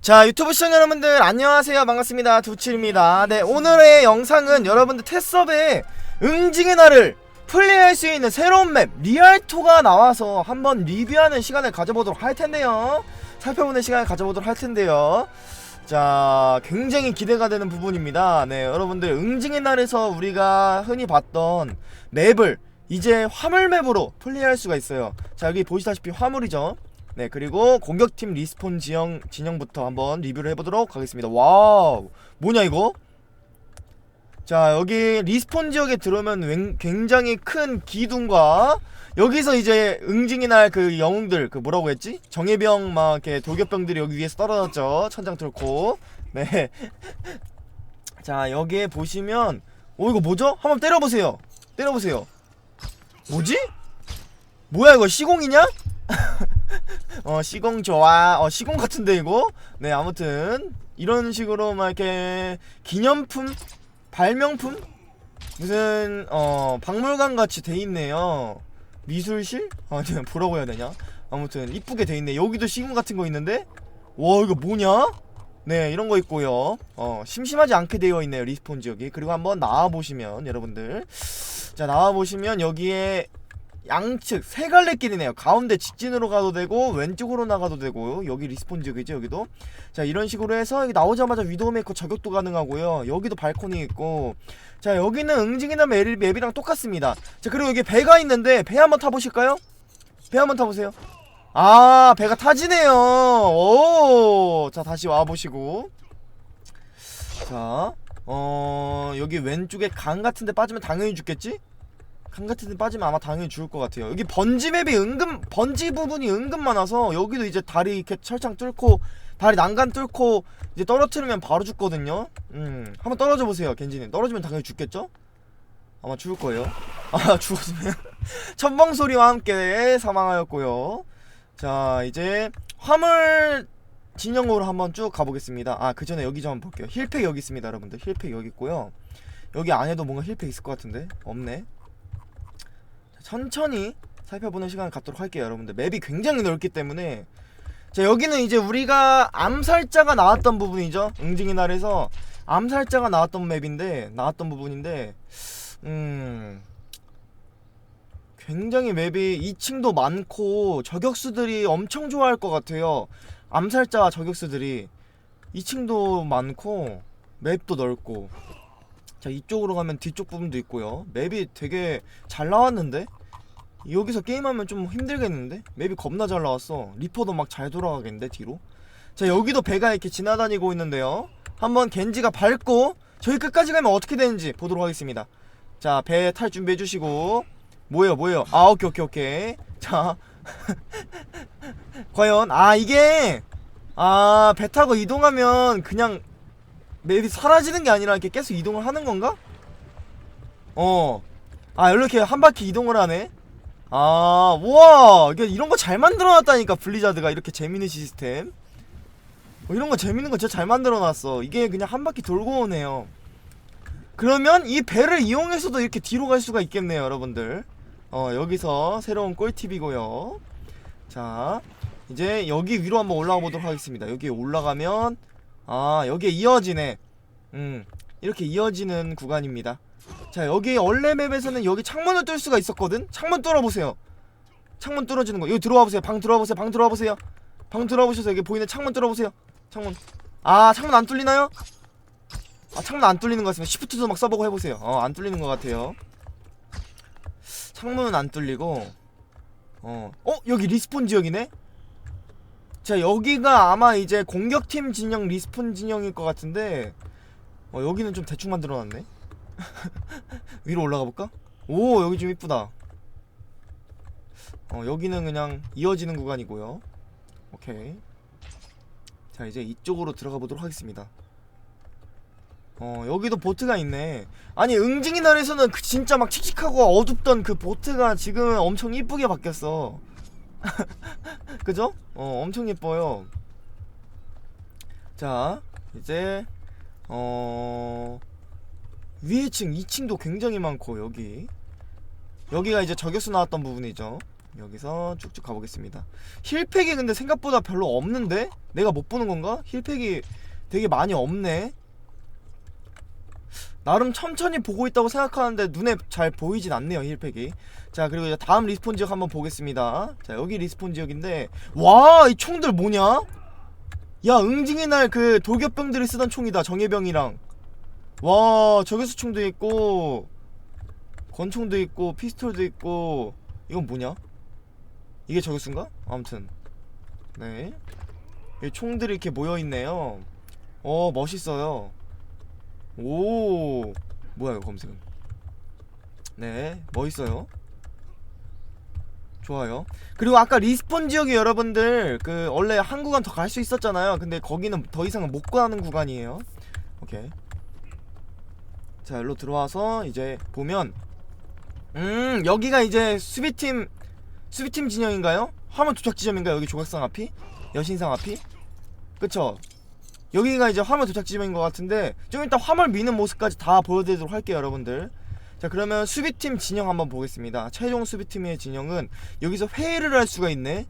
자 유튜브 시청자 여러분들 안녕하세요. 반갑습니다. 두칠입니다. 네 오늘의 영상은 여러분들 테스업에 응징의 날을 플레이할 수 있는 새로운 맵 리알토가 나와서 한번 리뷰하는 시간을 가져보도록 할 텐데요. 살펴보는 시간을 가져보도록 할 텐데요. 자 굉장히 기대가 되는 부분입니다. 네 여러분들 응징의 날에서 우리가 흔히 봤던 맵을 이제 화물 맵으로 플레이할 수가 있어요. 자 여기 보시다시피 화물이죠 네 그리고 공격팀 리스폰 지형 진영부터 한번 리뷰를 해보도록 하겠습니다. 와우 뭐냐 이거? 자 여기 리스폰 지역에 들어오면 웬- 굉장히 큰 기둥과 여기서 이제 응징이 날 그 영웅들 그 뭐라고 했지? 정예병 막 이렇게 돌격병들이 여기 위에서 떨어졌죠 천장 뚫고 네. 자 여기에 보시면 오 이거 뭐죠? 한번 때려보세요. 때려보세요. 뭐지? 뭐야 이거 시공이냐? 어 시공 좋아 어 시공 같은데 이거? 네 아무튼 이런 식으로 막 이렇게 기념품? 발명품? 무슨 어 박물관 같이 돼 있네요. 미술실? 아 그냥 뭐라고 해야 되냐? 아무튼 이쁘게 돼 있네. 여기도 시공 같은 거 있는데? 와 이거 뭐냐? 네 이런 거 있고요. 어 심심하지 않게 되어 있네요 리스폰 지역이. 그리고 한번 나와 보시면 여러분들. 자 나와 보시면 여기에 양측 세 갈래 길이네요. 가운데 직진으로 가도 되고 왼쪽으로 나가도 되고 여기 리스폰 지역이죠 여기도. 자 이런 식으로 해서 여기 나오자마자 위도우메이커 저격도 가능하고요. 여기도 발코니 있고. 자 여기는 응징이나 맵, 맵이랑 똑같습니다. 자 그리고 여기 배가 있는데 배 한번 타보실까요? 배 한번 타보세요. 아 배가 타지네요. 오. 자 다시 와보시고. 자. 어 여기 왼쪽에 강 같은데 빠지면 당연히 죽겠지? 강 같은 데 빠지면 아마 당연히 죽을 것 같아요. 여기 번지 맵이 은근 번지 부분이 은근 많아서 여기도 이제 다리 이렇게 철창 뚫고 다리 난간 뚫고 이제 떨어뜨리면 바로 죽거든요. 음, 한번 떨어져 보세요, 겐지님. 떨어지면 당연히 죽겠죠? 아마 죽을 거예요. 아, 죽었으면 천방 소리와 함께 사망하였고요. 자, 이제 화물 진영으로 한번 쭉 가보겠습니다. 아, 그 전에 여기 좀 한번 볼게요. 힐팩 여기 있습니다, 여러분들. 힐팩 여기 있고요. 여기 안에도 뭔가 힐팩 있을 것 같은데 없네. 천천히 살펴보는 시간을 갖도록 할게요 여러분들. 맵이 굉장히 넓기 때문에. 자 여기는 이제 우리가 암살자가 나왔던 부분이죠. 응징의 날에서 암살자가 나왔던 맵인데 나왔던 부분인데 음 굉장히 맵이 2층도 많고 저격수들이 엄청 좋아할 것 같아요. 암살자 저격수들이. 2층도 많고 맵도 넓고 자 이쪽으로 가면 뒤쪽 부분도 있고요. 맵이 되게 잘 나왔는데? 여기서 게임하면 좀 힘들겠는데? 맵이 겁나 잘 나왔어. 리퍼도 막 잘 돌아가겠는데 뒤로? 자 여기도 배가 이렇게 지나다니고 있는데요. 한번 겐지가 밟고 저희 끝까지 가면 어떻게 되는지 보도록 하겠습니다. 자 배 탈 준비해 주시고. 뭐예요 뭐예요? 아 오케이 오케이 오케이. 자 과연 아 이게 아 배 타고 이동하면 그냥 맵이 사라지는 게 아니라 이렇게 계속 이동을 하는 건가? 어. 아, 이렇게 한 바퀴 이동을 하네? 아, 우와. 이런 거 잘 만들어 놨다니까, 블리자드가. 이렇게 재밌는 시스템. 어, 이런 거 재밌는 거 진짜 잘 만들어 놨어. 이게 그냥 한 바퀴 돌고 오네요. 그러면 이 배를 이용해서도 이렇게 뒤로 갈 수가 있겠네요, 여러분들. 어, 여기서 새로운 꿀팁이고요. 자, 이제 여기 위로 한번 올라가 보도록 하겠습니다. 여기 올라가면 아 여기에 이어지네. 음 이렇게 이어지는 구간입니다. 자 여기 원래 맵에서는 여기 창문을 뚫을 수가 있었거든? 창문 뚫어보세요. 창문 뚫어지는 거. 여기 들어와 보세요. 방 들어와 보세요. 방 들어와 보세요. 방 들어와 보셔서 여기 보이는 창문 뚫어보세요. 창문. 아 창문 안 뚫리나요? 아 창문 안 뚫리는 것 같습니다. 시프트도 막 써보고 해보세요. 어안 뚫리는 것 같아요. 창문은 안 뚫리고 어, 어 여기 리스폰 지역이네 자 여기가 아마 이제 공격팀 진영 리스폰 진영일 것 같은데 어 여기는 좀 대충 만들어놨네. 위로 올라가 볼까? 오 여기 좀 이쁘다. 어 여기는 그냥 이어지는 구간이고요. 오케이. 자 이제 이쪽으로 들어가 보도록 하겠습니다. 어 여기도 보트가 있네. 아니 응징이 날에서는 그 진짜 막 칙칙하고 어둡던 그 보트가 지금 엄청 이쁘게 바뀌었어 그죠? 어 엄청 예뻐요 자 이제 어 위에 층 2층도 굉장히 많고 여기 여기가 이제 저격수 나왔던 부분이죠 여기서 쭉쭉 가보겠습니다 힐팩이 근데 생각보다 별로 없는데? 내가 못 보는 건가? 힐팩이 되게 많이 없네 나름 천천히 보고 있다고 생각하는데 눈에 잘 보이진 않네요 힐팩이 자 그리고 이제 다음 리스폰 지역 한번 보겠습니다 자 여기 리스폰 지역인데 와 이 총들 뭐냐? 야 응징의 날 그 돌격병들이 쓰던 총이다 정예병이랑 와 저격수 총도 있고 권총도 있고 피스톨도 있고 이건 뭐냐? 이게 저격수인가? 아무튼 네. 이 총들이 이렇게 모여있네요 어 멋있어요 오 뭐야 이거 검색은 네 멋있어요 좋아요 그리고 아까 리스폰 지역이 여러분들 그 원래 한 구간 더 갈 수 있었잖아요 근데 거기는 더 이상은 못 가는 구간이에요 오케이 자 일로 들어와서 이제 보면 음 여기가 이제 수비팀 수비팀 진영인가요? 화물 도착 지점인가요? 여기 조각상 앞이? 여신상 앞이? 그쵸? 여기가 이제 화물 도착 지점인 것 같은데 좀 이따 화물 미는 모습까지 다 보여드리도록 할게요 여러분들. 자 그러면 수비팀 진영 한번 보겠습니다. 최종 수비팀의 진영은 여기서 회의를 할 수가 있네.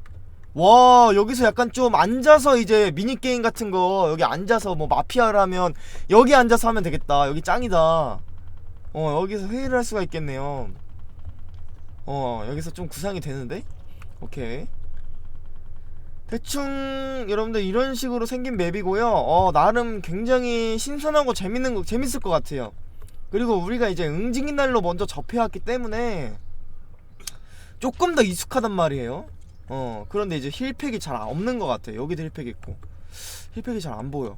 와 여기서 약간 좀 앉아서 이제 미니게임 같은 거 여기 앉아서 뭐 마피아를 하면 여기 앉아서 하면 되겠다. 여기 짱이다. 어 여기서 회의를 할 수가 있겠네요. 어 여기서 좀 구상이 되는데? 오케이 대충 여러분들 이런 식으로 생긴 맵이고요. 어 나름 굉장히 신선하고 재밌는 거 재밌을 것 같아요. 그리고 우리가 이제 응징인 날로 먼저 접해왔기 때문에 조금 더 익숙하단 말이에요. 어 그런데 이제 힐팩이 잘 없는 것 같아 여기도 힐팩 있고. 힐팩이 잘 안 보여.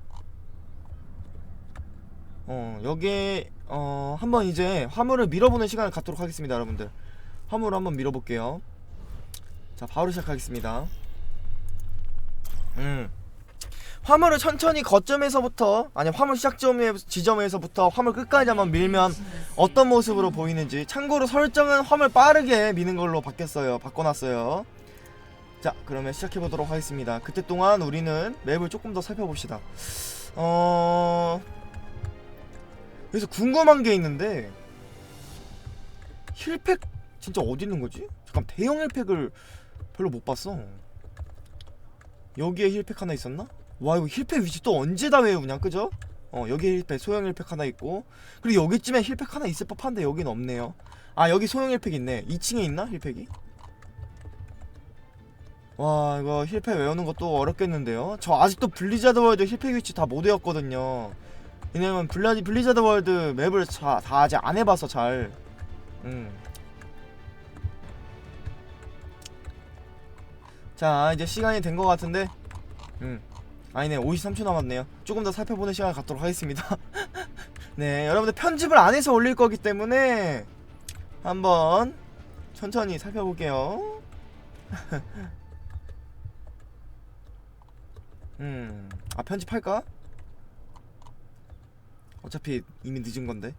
어 여기 어 한번 이제 화물을 밀어보는 시간을 갖도록 하겠습니다 여러분들. 화물을 한번 밀어볼게요. 자 바로 시작하겠습니다 음. 화물을 천천히 거점에서부터 아니 화물 시작점에 지점에서부터 화물 끝까지 한번 밀면 어떤 모습으로 보이는지 참고로 설정은 화물 빠르게 미는 걸로 바뀌었어요. 바꿔놨어요. 자 그러면 시작해 보도록 하겠습니다. 그때 동안 우리는 맵을 조금 더 살펴봅시다. 어... 여기서 궁금한 게 있는데 힐팩 진짜 어디 있는 거지? 잠깐 대형 힐팩을 별로 못 봤어 여기에 힐팩 하나 있었나? 와 이거 힐팩 위치 또 언제 다 외우냐 그죠? 어 여기에 힐팩 소형 힐팩 하나 있고 그리고 여기쯤에 힐팩 하나 있을 법한데 여기는 없네요 아 여기 소형 힐팩 있네 2층에 있나 힐팩이? 와 이거 힐팩 외우는 것도 어렵겠는데요 저 아직도 블리자드 월드 힐팩 위치 다 못 외웠거든요 왜냐면 블라디 블리자드 월드 맵을 자, 다 아직 안 해봐서 잘 음. 자 이제 시간이 된 것 같은데. 음. 아니네 53초 남았네요. 조금 더 살펴보는 시간을 갖도록 하겠습니다. 네 여러분들 편집을 안 해서 올릴 거기 때문에 한번 천천히 살펴볼게요. 음아 편집할까? 어차피 이미 늦은 건데.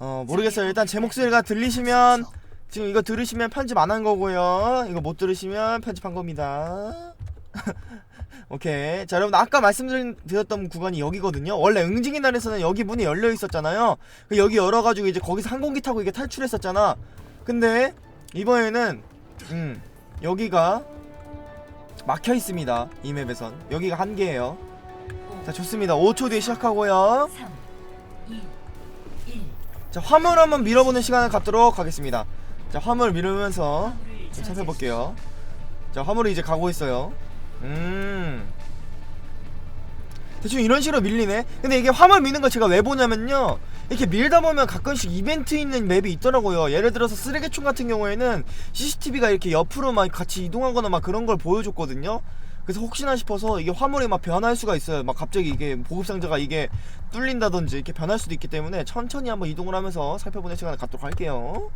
어 모르겠어요. 일단 제 목소리가 들리시면 지금 이거 들으시면 편집 안 한 거고요. 이거 못 들으시면 편집한 겁니다. 오케이. 자, 여러분 아까 말씀드렸던 구간이 여기거든요. 원래 응징의 날에서는 여기 문이 열려 있었잖아요. 그 여기 열어 가지고 이제 거기서 항공기 타고 이게 탈출했었잖아. 근데 이번에는 음, 여기가 막혀 있습니다. 이 맵에선. 여기가 한계예요. 자, 좋습니다. 5초 뒤에 시작하고요. 자, 화물 한번 밀어보는 시간을 갖도록 하겠습니다. 자 화물 밀으면서 좀 살펴볼게요. 자 화물이 이제 가고 있어요. 음. 대충 이런 식으로 밀리네. 근데 이게 화물 미는 걸 제가 왜 보냐면요. 이렇게 밀다 보면 가끔씩 이벤트 있는 맵이 있더라고요. 예를 들어서 쓰레기총 같은 경우에는 CCTV가 이렇게 옆으로 막 같이 이동하거나 막 그런 걸 보여줬거든요. 그래서 혹시나 싶어서 이게 화물이 막 변할 수가 있어요. 막 갑자기 이게 보급상자가 이게 뚫린다든지 이렇게 변할 수도 있기 때문에 천천히 한번 이동을 하면서 살펴보는 시간을 갖도록 할게요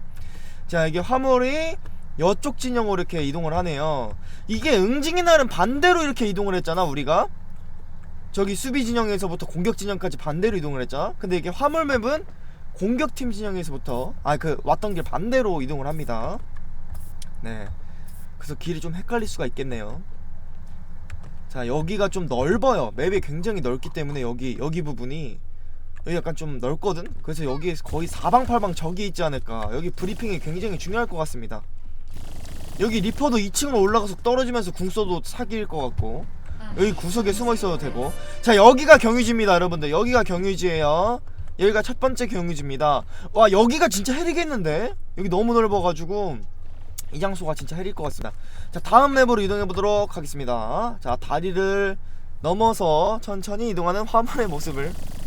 자 이게 화물이 이쪽 진영으로 이렇게 이동을 하네요. 이게 응징의 날은 반대로 이렇게 이동을 했잖아 우리가. 저기 수비 진영에서부터 공격 진영까지 반대로 이동을 했잖아. 근데 이게 화물 맵은 공격팀 진영에서부터 아 그 왔던 길 반대로 이동을 합니다. 네. 그래서 길이 좀 헷갈릴 수가 있겠네요. 자 여기가 좀 넓어요. 맵이 굉장히 넓기 때문에 여기 여기 부분이 여기 약간 좀 넓거든? 그래서 여기에 거의 사방팔방 적이 있지 않을까. 여기 브리핑이 굉장히 중요할 것 같습니다. 여기 리퍼도 2층으로 올라가서 떨어지면서 궁 써도 사기일 것 같고. 여기 구석에 숨어 있어도 되고. 자 여기가 경유지입니다 여러분들. 여기가 경유지예요. 여기가 첫 번째 경유지입니다. 와 여기가 진짜 해리겠는데? 여기 너무 넓어가지고 이 장소가 진짜 해릴 것 같습니다. 자 다음 맵으로 이동해 보도록 하겠습니다. 자 다리를 넘어서 천천히 이동하는 화물의 모습을. 아,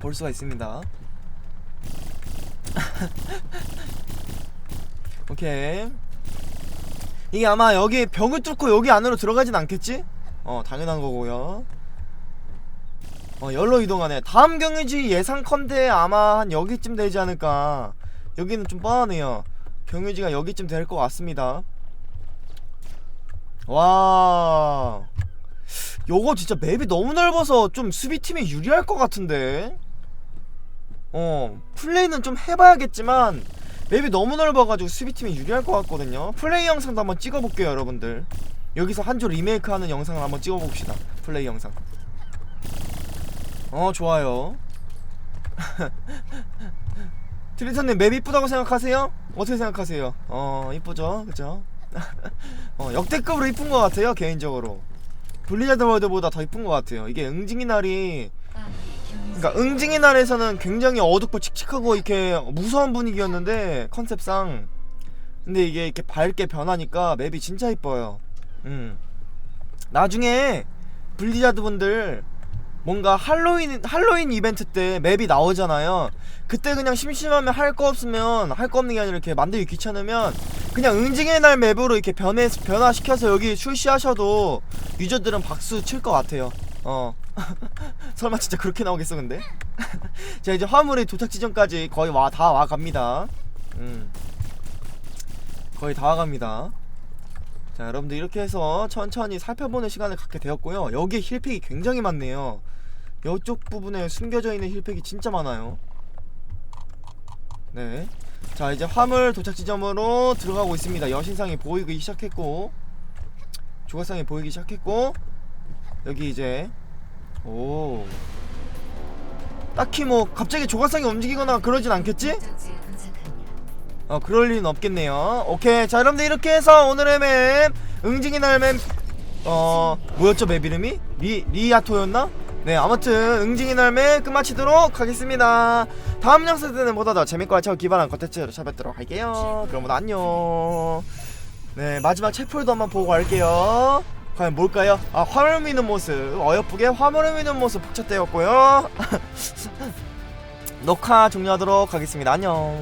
볼 수가 있습니다. 오케이. 이게 아마 여기 벽을 뚫고 여기 안으로 들어가진 않겠지? 어 당연한 거고요. 어 열로 이동하네. 다음 경유지 예상 컨대 아마 한 여기쯤 되지 않을까. 여기는 좀 뻔하네요. 경유지가 여기쯤 될 것 같습니다. 와 요거 진짜 맵이 너무 넓어서 좀 수비팀이 유리할 것 같은데. 어 플레이는 좀 해봐야겠지만 맵이 너무 넓어가지고 수비팀이 유리할 것 같거든요. 플레이 영상도 한번 찍어볼게요 여러분들. 여기서 한조 리메이크하는 영상을 한번 찍어봅시다 플레이 영상. 어 좋아요. 트리터님 맵 이쁘다고 생각하세요? 어떻게 생각하세요? 어 이쁘죠? 그죠? 어 역대급으로 이쁜 것 같아요 개인적으로 블리자드 월드보다 더 이쁜 것 같아요 이게 응징이 날이 그러니까 응징의 날에서는 굉장히 어둡고 칙칙하고 이렇게 무서운 분위기였는데 컨셉상 근데 이게 이렇게 밝게 변하니까 맵이 진짜 이뻐요. 음. 나중에 블리자드 분들 뭔가 할로윈 할로윈 이벤트 때 맵이 나오잖아요. 그때 그냥 심심하면 할 거 없으면 할 거 없는 게 아니라 이렇게 만들기 귀찮으면 그냥 응징의 날 맵으로 이렇게 변해 변화시켜서 여기 출시하셔도 유저들은 박수 칠 것 같아요. 어. 설마 진짜 그렇게 나오겠어 근데? 자 이제 화물이 도착 지점까지 거의 와 다 와갑니다. 음. 거의 다 와갑니다. 자 여러분들 이렇게 해서 천천히 살펴보는 시간을 갖게 되었고요. 여기에 힐팩이 굉장히 많네요. 이쪽 부분에 숨겨져 있는 힐팩이 진짜 많아요. 네. 자 이제 화물 도착 지점으로 들어가고 있습니다. 여신상이 보이기 시작했고 조각상이 보이기 시작했고 여기 이제 오 딱히 뭐 갑자기 조각상이 움직이거나 그러진 않겠지? 어 그럴 리는 없겠네요 오케이 자 여러분들 이렇게 해서 오늘의 맵 응징이 날맵 어 뭐였죠 맵 이름이? 리, 리아토였나? 네 아무튼 응징이 날맵 끝마치도록 하겠습니다. 다음 영상 때는 보다 더 재밌고 알차고 기발한 컨텐츠로 찾아뵙도록 할게요. 그럼 모두 안녕. 네 마지막 체풀도 한번 보고 갈게요. 과연 뭘까요? 아 화물 미는 모습. 어여쁘게 화물을 미는 모습 포착되었고요. 녹화 종료하도록 하겠습니다. 안녕